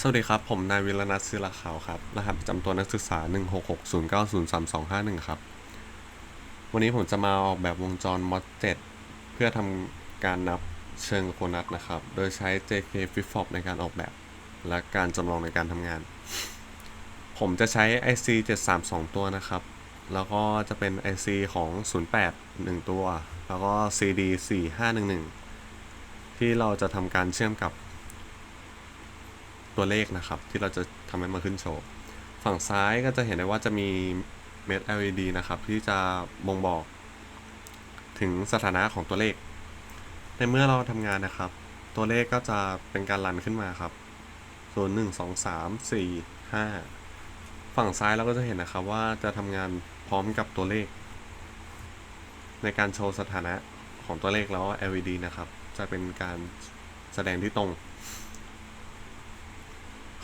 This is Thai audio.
สวัสดีครับ ผมนายวิรนัทศิลาขาวครับ รหัสประจำตัวนักศึกษา 166090325ครับ วันนี้ผมจะมาออกแบบวงจรมอด7เพื่อทำการนับเชิงโคนัทนะครับ โดยใช้ JK Flip Flop ในการออกแบบ และการจำลองในการทำงาน ผมจะใช้ IC 732 ตัวนะครับ แล้วก็จะเป็น IC ของ 08 1 ตัว แล้วก็ CD 4511 ที่เราจะทำการเชื่อมกับ ตัวเลขนะครับ ที่เราจะทำให้มาขึ้นโชว์ ฝั่งซ้ายก็จะเห็นได้ว่าจะมีเม็ด LED นะครับ ที่จะบ่งบอก ถึงสถานะของตัวเลข ในเมื่อเราทำงานนะครับ ตัวเลขก็จะเป็นการรันขึ้นมาครับส่วนหนึ่งสองสามสี่ห้าฝั่งซ้ายเราก็จะเห็นนะครับว่าจะทำงานพร้อมกับตัวเลข ในการโชว์สถานะของตัวเลขแล้ว LED นะครับ จะเป็นการแสดงที่ตรง